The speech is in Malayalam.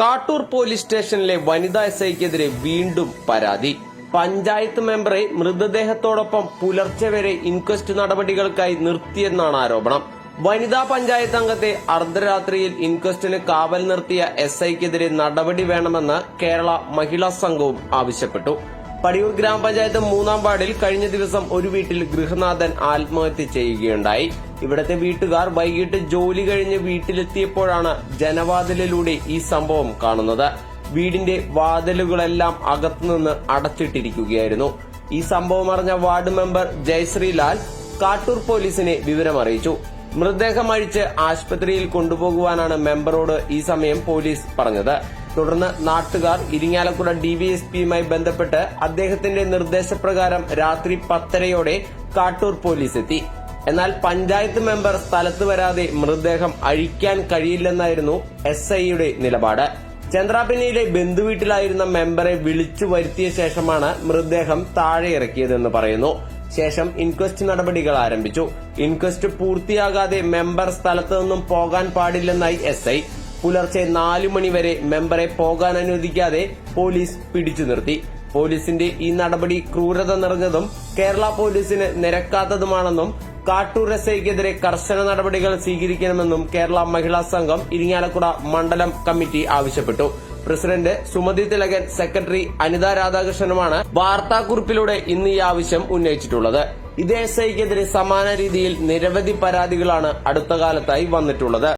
കാട്ടൂർ പോലീസ് സ്റ്റേഷനിലെ വനിതാ എസ് ഐക്കെതിരെ വീണ്ടും പരാതി. പഞ്ചായത്ത് മെമ്പറെ മൃതദേഹത്തോടൊപ്പം പുലർച്ചെ വരെ ഇൻക്വസ്റ്റ് നടപടികൾക്കായി നിർത്തിയെന്നാണ് ആരോപണം. വനിതാ പഞ്ചായത്ത് അംഗത്തെ അർദ്ധരാത്രിയിൽ ഇൻക്വസ്റ്റിന് കാവൽ നിർത്തിയ എസ് ഐക്കെതിരെ നടപടി വേണമെന്ന് കേരള മഹിളാ സംഘവും ആവശ്യപ്പെട്ടു. പടിയൂർ ഗ്രാമപഞ്ചായത്ത് മൂന്നാം വാർഡിൽ കഴിഞ്ഞ ദിവസം ഒരു വീട്ടിൽ ഗൃഹനാഥൻ ആത്മഹത്യ ചെയ്യുകയുണ്ടായി. ഇവിടത്തെ വീട്ടുകാർ വൈകിട്ട് ജോലി കഴിഞ്ഞ് വീട്ടിലെത്തിയപ്പോഴാണ് ജനവാതിലിലൂടെ ഈ സംഭവം കാണുന്നത്. വീടിന്റെ വാതിലുകളെല്ലാം അകത്തുനിന്ന് അടച്ചിട്ടിരിക്കുകയായിരുന്നു. ഈ സംഭവം അറിഞ്ഞ വാർഡ് മെമ്പർ ജയശ്രീലാൽ കാട്ടൂർ പോലീസിനെ വിവരമറിയിച്ചു. മൃതദേഹം അഴിച്ച് ആശുപത്രിയിൽ കൊണ്ടുപോകുവാനാണ് മെമ്പറോട് ഈ സമയം പോലീസ് പറഞ്ഞത്. തുടർന്ന് നാട്ടുകാർ ഇരിങ്ങാലക്കുട ഡിവിഎസ്പിയുമായി ബന്ധപ്പെട്ട് അദ്ദേഹത്തിന്റെ നിർദ്ദേശപ്രകാരം രാത്രി പത്തരയോടെ കാട്ടൂർ പോലീസ് എത്തി. എന്നാൽ പഞ്ചായത്ത് മെമ്പർ സ്ഥലത്ത് വരാതെ മൃതദേഹം അഴിക്കാൻ കഴിയില്ലെന്നായിരുന്നു എസ് ഐയുടെ നിലപാട്. ചന്ദ്രാപിന്നിയിലെ ബന്ധുവീട്ടിലായിരുന്ന മെമ്പറെ വിളിച്ചു വരുത്തിയ ശേഷമാണ് മൃതദേഹം താഴെ ഇറക്കിയതെന്ന് പറയുന്നു. ശേഷം ഇൻക്വസ്റ്റ് നടപടികൾ ആരംഭിച്ചു. ഇൻക്വസ്റ്റ് പൂർത്തിയാകാതെ മെമ്പർ സ്ഥലത്തു നിന്നും പോകാൻ പാടില്ലെന്നായി എസ് പുലർച്ചെ നാലു മണിവരെ മെമ്പറെ പോകാൻ അനുവദിക്കാതെ പോലീസ് പിടിച്ചു നിർത്തി. പോലീസിന്റെ ഈ നടപടി ക്രൂരത നിറഞ്ഞതും കേരള പോലീസിന് നിരക്കാത്തതുമാണെന്നും കാട്ടൂർ എസ് ഐക്കെതിരെ കർശന നടപടികൾ സ്വീകരിക്കണമെന്നും കേരള മഹിളാ സംഘം ഇരിങ്ങാലക്കുട മണ്ഡലം കമ്മിറ്റി ആവശ്യപ്പെട്ടു. പ്രസിഡന്റ് സുമതി തിലകൻ സെക്രട്ടറി അനിത രാധാകൃഷ്ണനുമാണ് വാർത്താക്കുറിപ്പിലൂടെ ഇന്ന് ഈ ആവശ്യം ഉന്നയിച്ചിട്ടുള്ളത്. ഇതേ എസ് ഐക്കെതിരെ സമാന രീതിയിൽ നിരവധി പരാതികളാണ് അടുത്ത കാലത്തായി വന്നിട്ടുള്ളത്.